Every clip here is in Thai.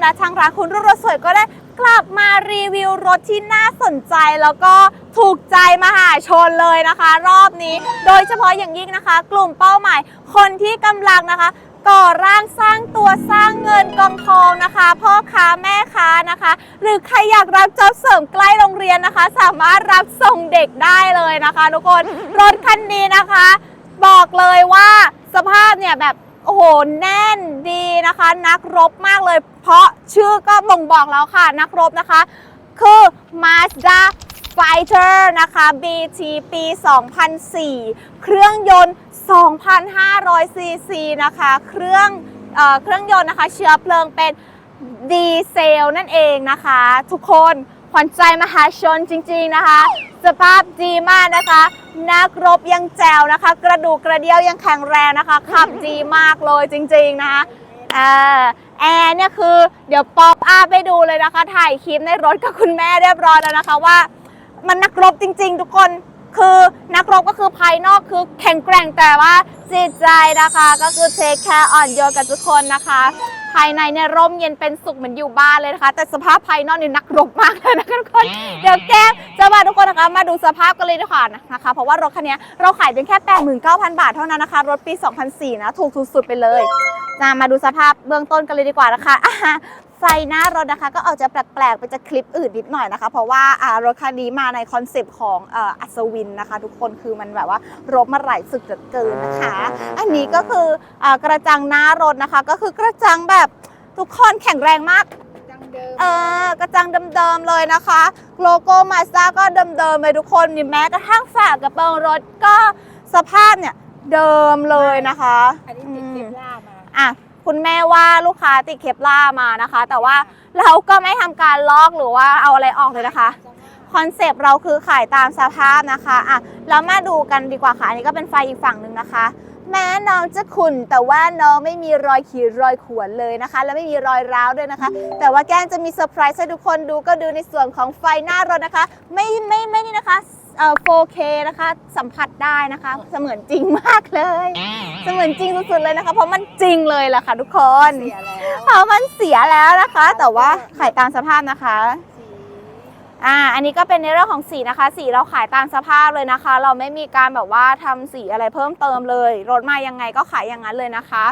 แก้มและทางร้านคุณรุ่งรถสวยก็ได้กลับมารีวิวรถที่น่าสนใจแล้วก็ถูกใจมหาชนเลยนะคะ รอบนี้ โดยเฉพาะอย่างยิ่งนะคะ กลุ่มเป้าหมาย คนที่กำลังนะคะ ก่อร่างสร้างตัวสร้างเงินกองทองนะคะ พ่อค้าแม่ค้านะคะ หรือใครอยากรับจ็อบเสริมใกล้โรงเรียนนะคะ สามารถรับส่งเด็กได้เลยนะคะทุกคนรถคันนี้นะคะ บอกเลยว่าสภาพเนี่ยแบบโอ้โห แน่นดีนะคะ นักรบมากเลย เพราะชื่อก็บ่งบอกแล้วค่ะนักรบนะคะ คือ Mazda Fighter นะคะ BT ปี 2004 เครื่องยนต์ 2,500ซีซีนะคะ เครื่องเอเครื่องยนต์นะคะ เชื้อเพลิงเป็นดีเซลนั่นเองนะคะ ทุกคนขวัญใจมหาชนจริงๆนะคะ สภาพดีมากนะคะ นักรบยังแจวนะคะ กระดูกกระเดี่ยวยังแข็งแรงนะคะขับดีมากเลยจริงๆนะคะอ่า แอร์เนี่ยคือเดี๋ยวป๊อปอัพไปดูเลยนะคะ ถ่ายคลิปในรถกับคุณแม่เรียบร้อยแล้วนะคะว่า มันนักรบจริง ๆ ทุกคนคือนักรบก็คือภายนอกคือแข็งแกร่งแต่ว่าจิตใจนะคะ ก็คือเทคแคร์อ่อนโยนกับทุกคนนะคะ ภายในเนี่ยร่มเย็นเป็นสุขเหมือนอยู่บ้านเลยนะคะ แต่สภาพภายนอกเนี่ยนักรบมากเลยนะคะทุกคน เดี๋ยวแก้มจะมาทุกคนนะคะมาดูสภาพกันเลยดีกว่านะคะ เพราะว่ารถคันนี้เราขายเป็นแค่ 89,000 บาทเท่านั้นนะคะ รถปี 2004 นะ ถูกสุดๆไปเลยนะมาดูสภาพเบื้องต้นกันเลยดีกว่านะคะอ่า ไฟหน้ารถนะคะ ก็ออกจะแปลกๆไปจากคลิปอื่นนิดหน่อยนะคะ เพราะว่าอ่ารถคันนี้มาในคอนเซปต์ของเอ่ออัศวินนะคะ ทุกคนคือมันแบบว่ารบมาหลายศึกเหลือเกินนะคะ อันนี้ก็คืออากระจังหน้ารถนะคะ ก็คือกระจังแบบทุกคนแข็งแรงมากจังเดิมเออกระจังเดิมๆเลยนะคะ โลโก้มาสด้าก็เดิมๆเลยทุกคนนี่แม้กระทั่งฝากระโปรงรถก็สภาพเนี่ยเดิมเลยนะคะ อันนี้ติดเคปล่ามาอะ คุณแม่ว่าลูกค้าติดเคปล่ามานะคะ แต่ว่าเราก็ไม่ทำการลอกหรือว่าเอาอะไรออกเลยนะคะคอนเซปต์เราคือขายตามสภาพนะคะอะแล้วมาดูกันดีกว่าค่ะอันนี้ก็เป็นไฟอีกฝั่งหนึ่งนะคะ แม้น้องจะขุ่นแต่ว่าน้องไม่มีรอยขีดรอยข่วนเลยนะคะ และไม่มีรอยร้าวด้วยนะคะ แต่ว่าแก้งจะมีเซอร์ไพรส์ให้ทุกคนดูก็ดูในส่วนของไฟหน้ารถนะคะ ไม่ไม่ไม่นี่นะคะ เอ่อ 4K นะคะ สัมผัสได้นะคะ เสมือนจริงมากเลย เสมือนจริงสุดๆเลยนะคะ เพราะมันจริงเลยล่ะค่ะทุกคนเสียแล้วเพราะมันเสียแล้วนะคะ แต่ว่าขายตามสภาพนะคะสีอ่า อันนี้ก็เป็นในเรื่องของสีนะคะ สีเราขายตามสภาพเลยนะคะ เราไม่มีการแบบว่าทำสีอะไรเพิ่มเติมเลย รถมายังไงก็ขายอย่างนั้นเลยนะคะ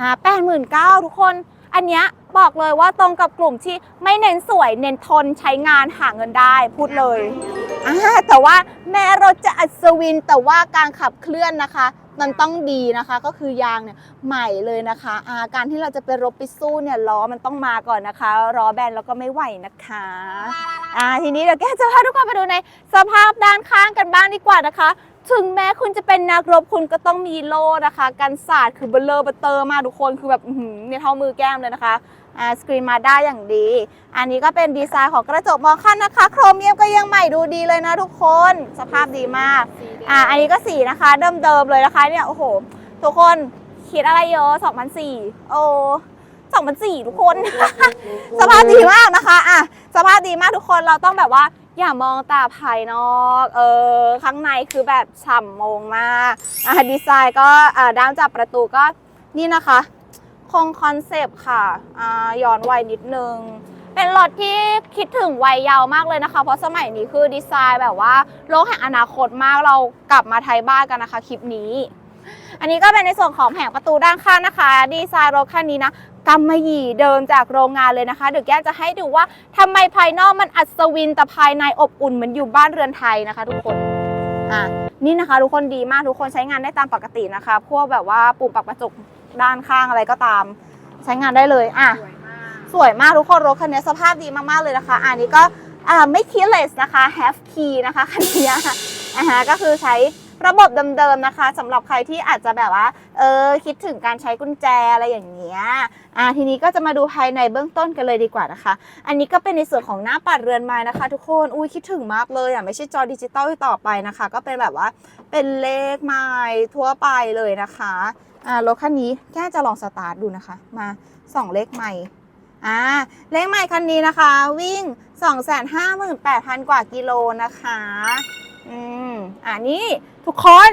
อ่าแปดหมื่นเก้าทุกคน อันเนี้ยบอกเลยว่าตรงกับกลุ่มที่ไม่เน้นสวย เน้นทนใช้งานหาเงินได้พูดเลย อ่าแต่ว่าแม้รถจะอัศวินแต่ว่าการขับเคลื่อนนะคะ มันต้องดีนะคะ ก็คือยางเนี่ยใหม่เลยนะคะอ่าการที่เราจะไปรบไปสู้เนี่ยล้อมันต้องมาก่อนนะคะล้อแบนแล้วก็ไม่ไหวนะคะอ่าทีนี้เดี๋ยวแกจะพาทุกคนไปดูในสภาพด้านข้างกันบ้างดีกว่านะคะ ถึงแม้คุณจะเป็นนักรบคุณก็ต้องมีโล่นะคะกันศาสตร์คือเบลเลอร์เบเตอร์มาทุกคนคือแบบอื้อหือเนี่ยเท่ามือแก้มเลยนะคะ สกรีนมาได้อย่างดี อันนี้ก็เป็นดีไซน์ของกระจกมองข้างนะคะ โครเมียมก็ยังใหม่ดูดีเลยนะทุกคน สภาพดีมากสีแดงอ่า อันนี้ก็สีนะคะเดิมๆเลยนะคะเนี่ย โอ้โห ทุกคนคิดอะไรเยอะ2004 โอ้2004 ทุกคน สภาพดีมากนะคะ อะ สภาพดีมากทุกคน เราต้องแบบว่าอย่ามองตาภายนอก เออ ข้างในคือแบบฉ่ำมงมาก อะ ดีไซน์ก็อ่าด้ามจับประตูก็นี่นะคะ คงคอนเซปต์ค่ะย้อนวัยนิดนึง เป็นรถที่คิดถึงวัยเยาว์มากเลยนะคะ เพราะสมัยนี้คือดีไซน์แบบว่าโลกแห่งอนาคตมากเรากลับมาไทยบ้านกันนะคะคลิปนี้ อันนี้ก็เป็นในส่วนของแผงประตูด้านข้างนะคะ ดีไซน์รถคันนี้นะกำมะหยี่เดิมจากโรงงานเลยนะคะเดี๋ยวแก้จะให้ดูว่าทำไมภายนอกมันอัศวินแต่ภายในอบอุ่นเหมือนอยู่บ้านเรือนไทยนะคะ ทุกคนอะนี่นะคะ ทุกคนดีมากทุกคนใช้งานได้ตามปกตินะคะ พวกแบบว่าปุ่มปรับกระจก ด้านข้างอะไรก็ตาม ใช้งานได้เลยอะสวยมากสวยมากทุกคนรถคันนี้สภาพดีมากๆเลยนะคะ อันนี้ก็อ่าไม่ keyless นะคะ have key นะคะคันนี้อ่าฮะก็คือใช้ระบบเดิมๆนะคะสำหรับใครที่อาจจะแบบว่าเออคิดถึงการใช้กุญแจอะไรอย่างเงี้ยอ่าทีนี้ก็จะมาดูภายในเบื้องต้นกันเลยดีกว่านะคะ อันนี้ก็เป็นในส่วนของหน้าปัดเรือนไม้นะคะ ทุกคนอุ้ยคิดถึงมากเลยอะไม่ใช่จอดิจิตอลที่ต่อไปนะคะ ก็เป็นแบบว่าเป็นเลขไม้ทั่วไปเลยนะคะ อ่ารถคันนี้แค่จะลองสตาร์ทดูนะคะ มาสองเลขไม้อ่าเลขใหม่คันนี้นะคะ วิ่ง 258,000 กว่ากิโลนะคะอืมอ่านี่ทุกคน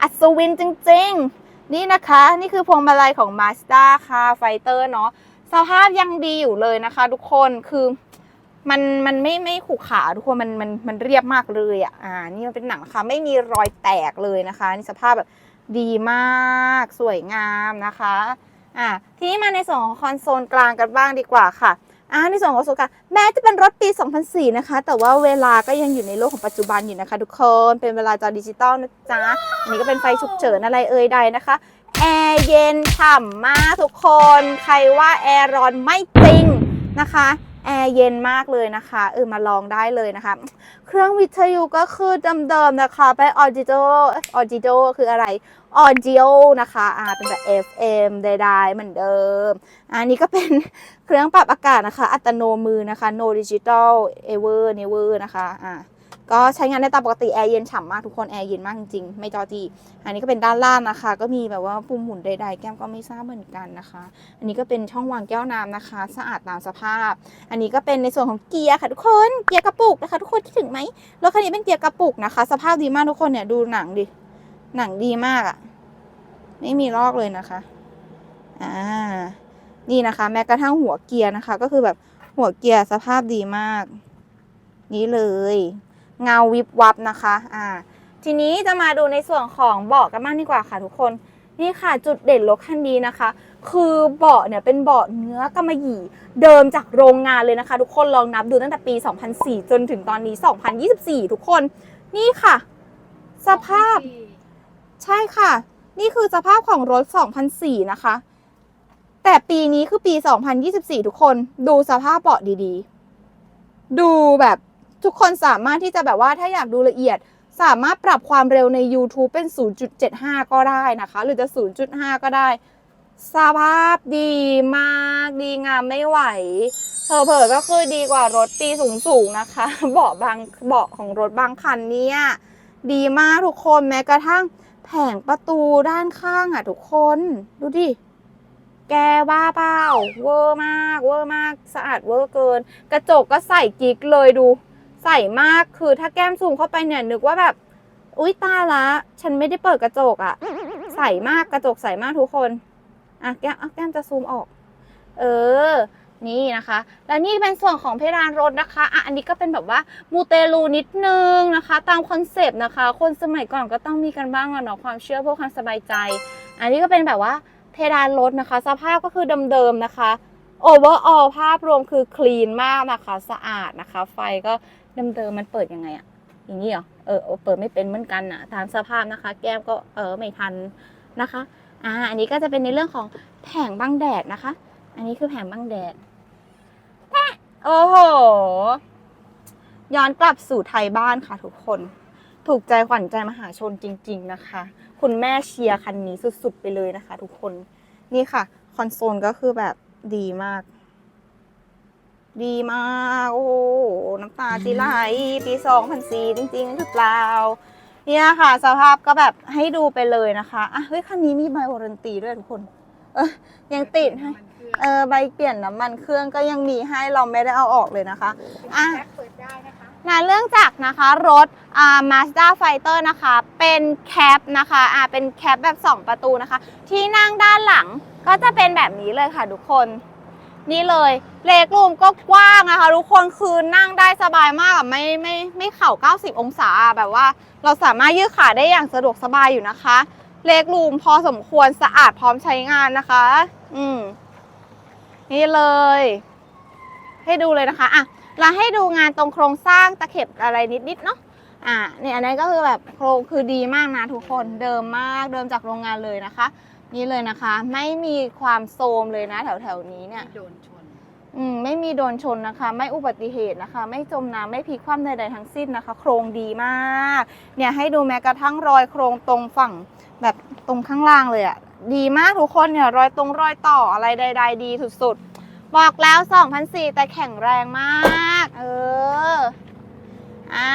อัศวินจริง ๆ นี่นะคะ นี่คือพวงมาลัยของ Mazda ค่ะไฟเตอร์เนาะสภาพยังดีอยู่เลยนะคะ ทุกคนคือมันมันไม่ไม่ขรุขระทุกคนมันมันมันเรียบมากเลยอะอ่านี่มันเป็นหนังนะคะไม่มีรอยแตกเลยนะคะ นี่สภาพแบบ ดีมากสวยงามนะคะอ่าทีนี้มาในส่วนของคอนโซลกลางกันบ้างดีกว่าค่ะอ่าในส่วนของโซกาแม้จะเป็นรถปี 2004 นะคะ แต่ว่าเวลาก็ยังอยู่ในโลกของปัจจุบันอยู่นะคะ ทุกคนเป็นเวลาจอดิจิตอลนะจ๊ะอันนี้ก็เป็นไฟฉุกเฉินอะไรเอ่ยใดนะคะแอร์เย็นฉ่ำมากทุกคน ใครว่าแอร์ร้อนไม่จริงนะคะ แอร์เย็นมากเลยนะคะเออมาลองได้เลยนะคะ เครื่องวิทยุก็คือเดิมๆนะคะ เป็น Audio Audio คืออะไรออจิโอนะคะอ่าเป็นแบบ FM ใดๆเหมือนเดิม อันนี้ก็เป็นเครื่องปรับอากาศนะคะ อัตโนมือนะคะ no digital ever never นะคะอ่า ก็ใช้งานได้ตามปกติแอร์เย็นฉ่ำมากทุกคนแอร์เย็นมากจริงๆไม่จอจี อันนี้ก็เป็นด้านล่างนะคะ ก็มีแบบว่าปุ่มหมุนใดๆ แก้มก็ไม่ทราบเหมือนกันนะคะ อันนี้ก็เป็นช่องวางแก้วน้ำนะคะ สะอาดตามสภาพ อันนี้ก็เป็นในส่วนของเกียร์ค่ะทุกคนเกียร์กระปุกนะคะทุกคนคิดถึงไหมรถคันนี้เป็นเกียร์กระปุกนะคะ สภาพดีมากทุกคนเนี่ยดูหนังดิหนังดีมากอะ่ะไม่มีลอกเลยนะคะอ่านี่นะคะ แม้กระทั่งหัวเกียร์นะคะ ก็คือแบบหัวเกียร์สภาพดีมาก นี่เลย เงาวิบวับนะคะอ่าทีนี้จะมาดูในส่วนของเบาะกันบ้างดีกว่าค่ะทุกคนนี่ค่ะจุดเด่นรถคันนี้นะคะ คือเบาะเนี่ยเป็นเบาะเนื้อกำมะหยี่เดิมจากโรงงานเลยนะคะ ทุกคนลองนับดูตั้งแต่ปี 2004 จนถึงตอนนี้ 2024 ทุกคนนี่ค่ะ สภาพ ใช่ค่ะ นี่คือสภาพของรถ 2004 นะคะ แต่ปีนี้คือปี 2024 ทุกคน ดูสภาพเบาะดีๆ ดูแบบ ทุกคนสามารถที่จะแบบว่าถ้าอยากดูละเอียด สามารถปรับความเร็วใน YouTube เป็น 0.75 ก็ได้นะคะ หรือจะ 0.5 ก็ได้สภาพดีมากดีงามไม่ไหวเผลอๆก็คือดีกว่ารถปีสูงๆนะคะ เบาะบางเบาะของรถบางคันเนี่ยดีมากทุกคนแม้กระทั่งแผงประตูด้านข้างอะทุกคน ดูดิ แกบ้าเปล่าเวอร์มาก เวอร์มาก สะอาดเวอร์เกิน กระจกก็ใส่กิ๊กเลยดู ใสมากคือถ้าแก้มซูมเข้าไปเนี่ยนึกว่าแบบ อุ๊ยตาละ ฉันไม่ได้เปิดกระจกอะใสมากกระจกใสมากทุกคนอะแก้มอะแก้มจะซูมออก เออ นี่นะคะ แล้วนี่เป็นส่วนของเพดานรถนะคะอะอันนี้ก็เป็นแบบว่ามูเตลูนิดนึงนะคะ ตามคอนเซปต์นะคะ คนสมัยก่อนก็ต้องมีกันบ้างอะเนาะความเชื่อเพื่อความสบายใจ อันนี้ก็เป็นแบบว่าเพดานรถนะคะ สภาพก็คือเดิมๆนะคะโอเวอร์ออลภาพรวมคือคลีนมากนะคะ สะอาดนะคะ ไฟก็ เดิมๆมันเปิดยังไงอะอย่างนี้เหรอเออเปิดไม่เป็นเหมือนกันอะตามสภาพนะคะ แก้มก็เออไม่ทันนะคะอ่าอันนี้ก็จะเป็นในเรื่องของแผงบังแดดนะคะ อันนี้คือแผงบังแดดแโอ้โห ย้อนกลับสู่ไทยบ้านค่ะทุกคน ถูกใจขวัญใจมหาชนจริง ๆนะคะ คุณแม่เชียร์คันนี้สุดๆไปเลยนะคะ ทุกคน นี่ค่ะ คอนโซลก็คือแบบดีมาก ดีมากโอ้โหน้ำตาจีไหลปี2004จริง ๆ หรือเปล่า เนี่ยค่ะ สภาพก็แบบให้ดูไปเลยนะคะอะเฮ้ยคันนี้มีใบวารันตีด้วยทุกคน เออยังติดให้เออใบเปลี่ยนน้ำมันเครื่องก็ยังมีให้เราไม่ได้เอาออกเลยนะคะอะแพ็คเปิดได้นะคะนะเรื่องจากนะคะรถอ่า Mazda Fighter นะคะ เป็นแคปนะคะอ่าเป็นแคปแบบ 2 ประตูนะคะ ที่นั่งด้านหลังก็จะเป็นแบบนี้เลยค่ะทุกคน นี่เลยเลกรูมก็กว้างนะคะ ทุกคนคือนั่งได้สบายมากอะไม่ไม่ไม่เข่า 90 องศาแบบว่า เราสามารถยืดขาได้อย่างสะดวกสบายอยู่นะคะ เลกรูมพอสมควรสะอาดพร้อมใช้งานนะคะ อืมนี่เลย ให้ดูเลยนะคะอะเราให้ดูงานตรงโครงสร้างตะเข็บอะไรนิดๆเนาะอ่าเนี่ยอันนี้ก็คือแบบโครงคือดีมากนะทุกคนเดิมมากเดิมจากโรงงานเลยนะคะ นี่เลยนะคะ ไม่มีความโทรมเลยนะ แถวๆนี้เนี่ยโดนชนอืมไม่มีโดนชนนะคะ ไม่อุบัติเหตุนะคะ ไม่จมน้ำไม่พลิกคว่ำใดๆทั้งสิ้นนะคะ โครงดีมาก เนี่ยให้ดูแม้กระทั่งรอยโครงตรงฝั่งแบบตรงข้างล่างเลยอะ่ะดีมากทุกคนเนี่ยรอยตรงรอยต่ออะไรใด ๆ ดีสุดๆ บอกแล้ว2004แต่แข็งแรงมาก เอออ่า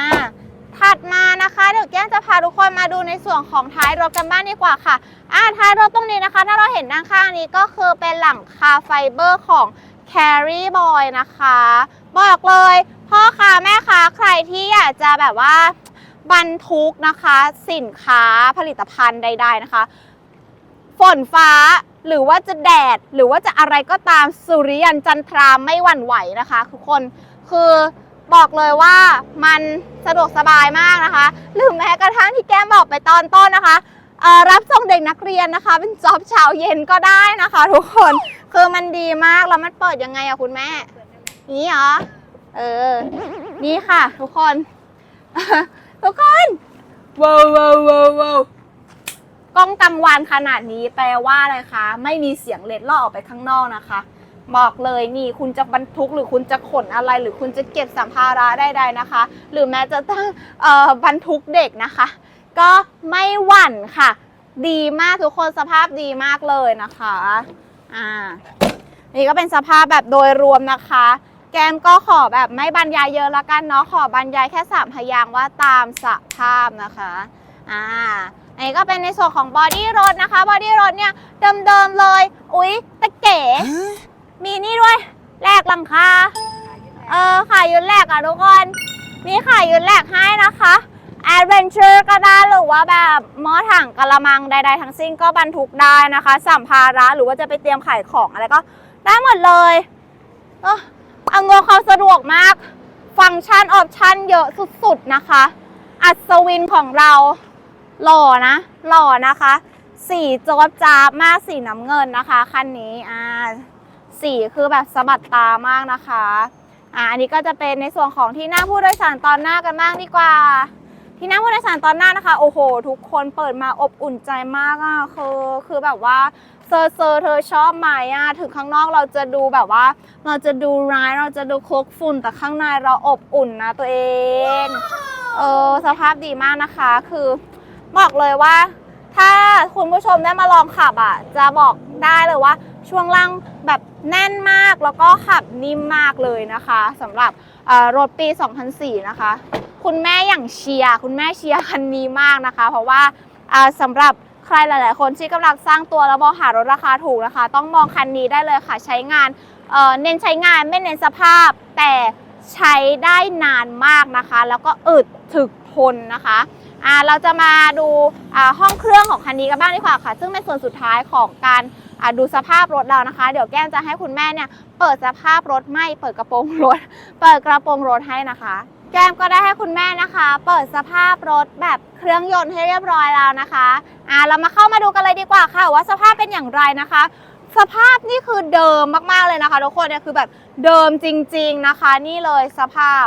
ถัดมานะคะเดี๋ยวแก้มจะพาทุกคนมาดูในส่วนของท้ายรถกันบ้างดีกว่าค่ะอ่าท้ายรถตรงนี้นะคะ ถ้าเราเห็นด้านข้างนี้ก็คือเป็นหลังคาไฟเบอร์ของ Carry Boy นะคะ บอกเลยพ่อค้าแม่ค้าใครที่อยากจะแบบว่าบรรทุกนะคะ สินค้าผลิตภัณฑ์ใด ๆนะคะ ฝนฟ้าหรือว่าจะแดดหรือว่าจะอะไรก็ตามสุริยันจันทราไม่หวั่นไหวนะคะ ทุกคนคือ บอกเลยว่ามันสะดวกสบายมากนะคะ หรือแม้กระทั่งที่แก้มบอกไปตอนต้นนะคะเอ่อรับส่งเด็กนักเรียนนะคะ เป็นจอบเช้าเย็นก็ได้นะคะ ทุกคนคือมันดีมากแล้วมันเปิดยังไงอะคุณแม่ นี่เหรอเออ นี่ค่ะ ทุกคน ทุกคนว้าวว้าวว้าวว้าวกล้องกลางวันขนาดนี้แปลว่าอะไรคะ ไม่มีเสียงเล็ดลอดออกไปข้างนอกนะคะ บอกเลยนี่คุณจะบรรทุกหรือคุณจะขนอะไร หรือคุณจะเก็บสัมภาระใดๆนะคะ หรือแม้จะตั้งเอ่อบรรทุกเด็กนะคะ ก็ไม่หวั่นค่ะ ดีมากทุกคนสภาพดีมากเลยนะคะอ่านี่ก็เป็นสภาพแบบโดยรวมนะคะ แกมก็ขอแบบไม่บรรยายเยอะละกันเนาะขอบรรยายแค่สามพยางว่าตามสภาพนะคะอ่าอันนี้ก็เป็นในส่วนของบอดี้รถนะคะบอดี้รถเนี่ยเดิมๆเลย อุ๊ยตะเก๋ มีนี่ด้วยแลกหลังคาเออขายยุนแลกอะทุกคน มีขายยุนแลกให้นะคะ Adventure ก็ได้หรือว่าแบบหม้อถังกะละมังใดๆทั้งสิ้นก็บรรทุกได้นะคะ สัมภาระหรือว่าจะไปเตรียมขายของอะไรก็ได้หมดเลยเอออำนวยความสะดวกมาก ฟังก์ชันออปชั่นเยอะสุดๆนะคะ อัศวินของเราหล่อนะหล่อนะคะ สีโจ๊บจ้าบมากสีน้ำเงินนะคะ คันนี้อ่า สีคือแบบสะบัดตามากนะคะอ่าอันนี้ก็จะเป็นในส่วนของที่นั่งผู้โดยสารตอนหน้ากันบ้างดีกว่า ที่นั่งผู้โดยสารตอนหน้านะคะ โอ้โห ทุกคนเปิดมาอบอุ่นใจมากอะคือคือแบบว่าเซอร์เซอร์เธอชอบไหมอะถึงข้างนอกเราจะดูแบบว่า เราจะดูร้ายเราจะดูคลุกฝุ่นแต่ข้างในเราอบอุ่นนะตัวเองเออสภาพดีมากนะคะ คือบอกเลยว่า ถ้าคุณผู้ชมได้มาลองขับอะ จะบอกได้เลยว่า ช่วงล่างแบบแน่นมากแล้วก็ขับนิ่มมากเลยนะคะสำหรับรถปี 2004 นะคะ คุณแม่อย่างเชียร์คุณแม่เชียร์คันนี้มากนะคะ เพราะว่าสำหรับใครหลาย ๆ คนที่กำลังสร้างตัวแล้วมองหารถราคาถูกนะคะ ต้องมองคันนี้ได้เลยค่ะใช้งานเเน้นใช้งานไม่เน้นสภาพ แต่ใช้ได้นานมากนะคะ แล้วก็อึดถึกทนนะคะเราจะมาดูห้องเครื่องของคันนี้กันบ้างดีกว่าค่ะ ซึ่งเป็นส่วนสุดท้ายของการ อ่าดูสภาพรถเรานะคะ เดี๋ยวแก้มจะให้คุณแม่เนี่ยเปิดสภาพรถไม่เปิดกระโปรงรถ เปิดกระโปรงรถให้นะคะ แก้มก็ได้ให้คุณแม่นะคะ เปิดสภาพรถแบบเครื่องยนต์ให้เรียบร้อยแล้วนะคะอ่าเรามาเข้ามาดูกันเลยดีกว่าค่ะ ว่าสภาพเป็นอย่างไรนะคะ สภาพนี่คือเดิมมากๆเลยนะคะทุกคนเนี่ยคือแบบเดิมจริง ๆนะคะ นี่เลยสภาพ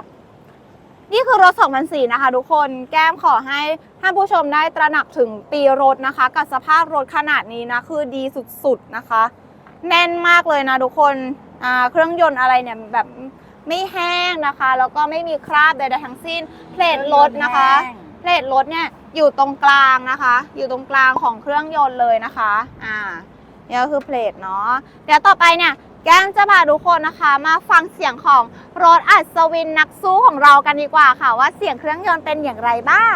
นี่คือรถ 2004 นะคะทุกคนแก้มขอให้ท่านผู้ชมได้ตระหนักถึงปีรถนะคะ กับสภาพรถขนาดนี้นะ คือดีสุดๆนะคะ แน่นมากเลยนะทุกคนอ่าเครื่องยนต์อะไรเนี่ยแบบไม่แห้งนะคะ แล้วก็ไม่มีคราบใดๆทั้งสิ้นเพลทรถนะคะเพลทรถเนี่ยอยู่ตรงกลางนะคะ อยู่ตรงกลางของเครื่องยนต์เลยนะคะ อ่านี่ก็คือเพลทเนาะเดี๋ยวต่อไปเนี่ย แก้มจะพาทุกคนนะคะ มาฟังเสียงของรถอัศวินนักสู้ของเรากันดีกว่าค่ะ ว่าเสียงเครื่องยนต์เป็นอย่างไรบ้าง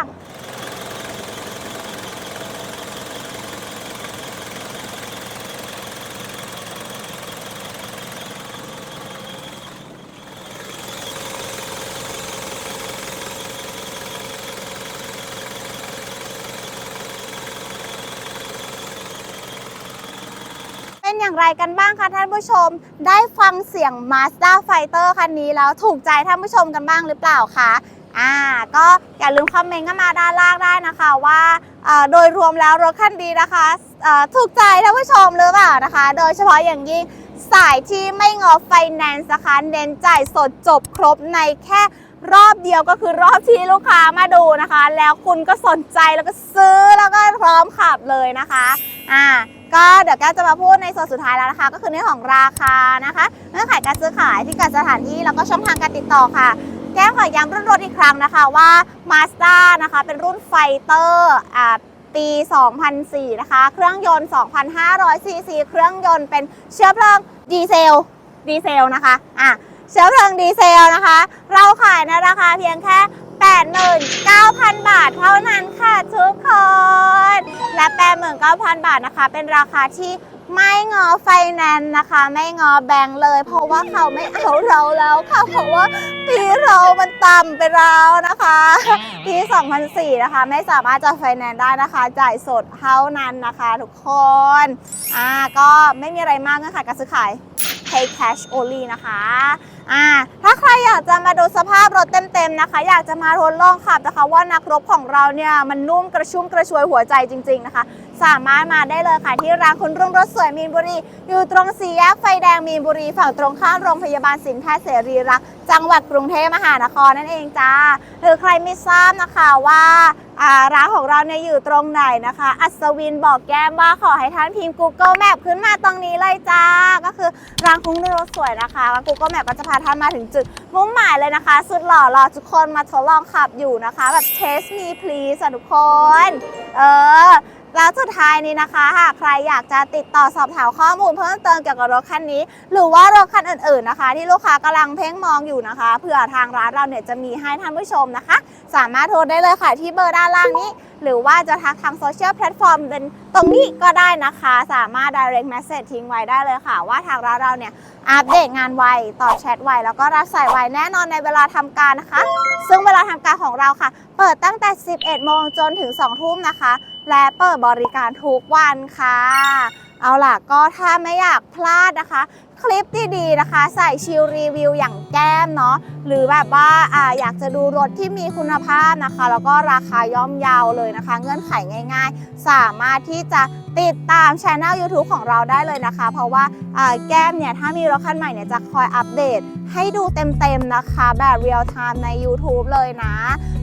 เป็นอย่าง ไรกันบ้างคะท่านผู้ชม ได้ฟังเสียง Mazda Fighter คันนี้แล้วถูกใจท่านผู้ชมกันบ้างหรือเปล่าคะอ่าก็อย่าลืมคอมเมนต์กันมาด้านล่างได้นะคะว่าโดยรวมแล้วรถคันนี้นะคะถูกใจท่านผู้ชมหรือเปล่านะคะ โดยเฉพาะอย่างยิ่งสายที่ไม่งอไฟแนนซ์นะคะเน้นจ่ายสดจบครบในแค่รอบเดียวก็คือรอบที่ลูกค้ามาดูนะคะ แล้วคุณก็สนใจแล้วก็ซื้อแล้วก็พร้อมขับเลยนะคะอ่า ก็เดี๋ยวแก้วจะมาพูดในส่วนสุดท้ายแล้วนะคะ ก็คือเรื่องของราคานะคะเงื่อนไขการซื้อขายที่การสถานที่แล้วก็ช่องทางการติดต่อค่ะ แก้วขอย้ำรุ่นรถอีกครั้งนะคะว่า Mazda นะคะเป็นรุ่นไฟเตอร์อ่าปี 2004 นะคะ เครื่องยนต์ 2,500ซีซีเครื่องยนต์เป็นเชื้อเพลิงดีเซล ดีเซลนะคะ อะ เชื้อเพลิงดีเซลนะคะ เราขายในราคาเพียงแค่ 89,000 บาทเท่านั้นค่ะทุกคน และ 89,000 บาทนะคะ เป็นราคาที่ไม่งอไฟแนนซ์นะคะ ไม่งอแบงค์เลย เพราะว่าเขาไม่เอาเราแล้วค่ะ เพราะว่าปีเรามันต่ำไปแล้วนะคะปี2004 นะคะ ไม่สามารถจะไฟแนนซ์ได้นะคะ จ่ายสดเท่านั้นนะคะ ทุกคนอ่าก็ไม่มีอะไรมากเงื่อนไขการซื้อขาย pay cash only นะคะอ่าถ้าใครอยากจะมาดูสภาพรถเต็มๆนะคะ อยากจะมาทดลองขับนะคะ ว่านักรบของเราเนี่ยมันนุ่มกระชุ่มกระชวยหัวใจจริง ๆนะคะ สามารถมาได้เลยค่ะที่ร้านคุณรุ่งรถสวยมีนบุรี อยู่ตรงสี่แยกไฟแดงมีนบุรี ฝั่งตรงข้ามโรงพยาบาลสินแพทย์เสรีรัก จังหวัดกรุงเทพมหานครนั่นเองจ้าหรือใครไม่ทราบนะคะว่าร้านของเราเนี่ยอยู่ตรงไหนนะคะ อัศวินบอกแก้มว่าขอให้ท่านพิมพ์ Google Map ขึ้นมาตรงนี้เลยจ้า ก็คือร้านคุณรุ่งรถสวยนะคะแล้ว Google Map ก็จะพาท่านมาถึงจุดมุ่งหมายเลยนะคะ สุดหล่อรอทุกคนมาทดลองขับอยู่นะคะ แบบ test me please ทุกคน เออ แล้วสุดท้ายนี้นะคะหากใครอยากจะติดต่อสอบถามข้อมูลเพิ่มเติมเกี่ยวกับรถคันนี้ หรือว่ารถคันอื่นๆนะคะ ที่ลูกค้ากำลังเพ่งมองอยู่นะคะเผื่อทางร้านเราเนี่ยจะมีให้ท่านผู้ชมนะคะ สามารถโทรได้เลยค่ะที่เบอร์ด้านล่างนี้ หรือว่าจะทักทางโซเชียลแพลตฟอร์มเป็นตรงนี้ก็ได้นะคะ สามารถ direct message ทิ้งไว้ได้เลยค่ะ ว่าทางร้านเราเนี่ยอัปเดตงานไวตอบแชทไวแล้วก็รับสายไวแน่นอนในเวลาทำการนะคะ ซึ่งเวลาทำการของเราค่ะ เปิดตั้งแต่ 11 โมงจนถึง 2 ทุ่มนะคะ และเปิดบริการทุกวันค่ะ เอาล่ะก็ถ้าไม่อยากพลาดนะคะ คลิปดีๆนะคะ ใส่ชิลรีวิวอย่างแก้มเนาะหรือแบบว่าอ่าอยากจะดูรถที่มีคุณภาพนะคะ แล้วก็ราคาย่อมเยาวเลยนะคะ เงื่อนไขง่าย ๆ สามารถที่จะติดตามช anel YouTube ของเราได้เลยนะคะ เพราะว่าอ่าแก้มเนี่ย ถ้ามีรถคันใหม่เนี่ยจะคอยอัปเดต ให้ดูเต็มๆนะคะ แบบเรียลไทม์ใน YouTube เลยนะ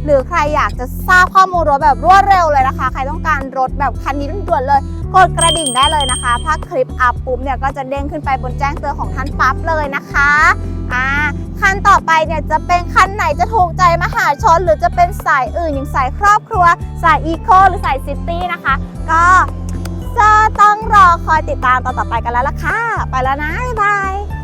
หรือใครอยากจะทราบข้อมูลรถแบบรวดเร็วเลยนะคะ ใครต้องการรถแบบคันนี้ด่วนๆเลย กดกระดิ่งได้เลยนะคะถ้าคลิปอัพปุ๊บเนี่ยก็จะเด้งขึ้นไปบนแจ้งเตือนของท่านปั๊บเลยนะคะอ่า คันต่อไปเนี่ยจะเป็นคันไหนจะถูกใจมหาชน หรือจะเป็นสายอื่นอย่างสายครอบครัว สายอีโคหรือสายซิตี้นะคะ ก็จะต้องรอคอยติดตามตอนต่อไปกันแล้วล่ะค่ะ ไปแล้วนะ บ๊ายบาย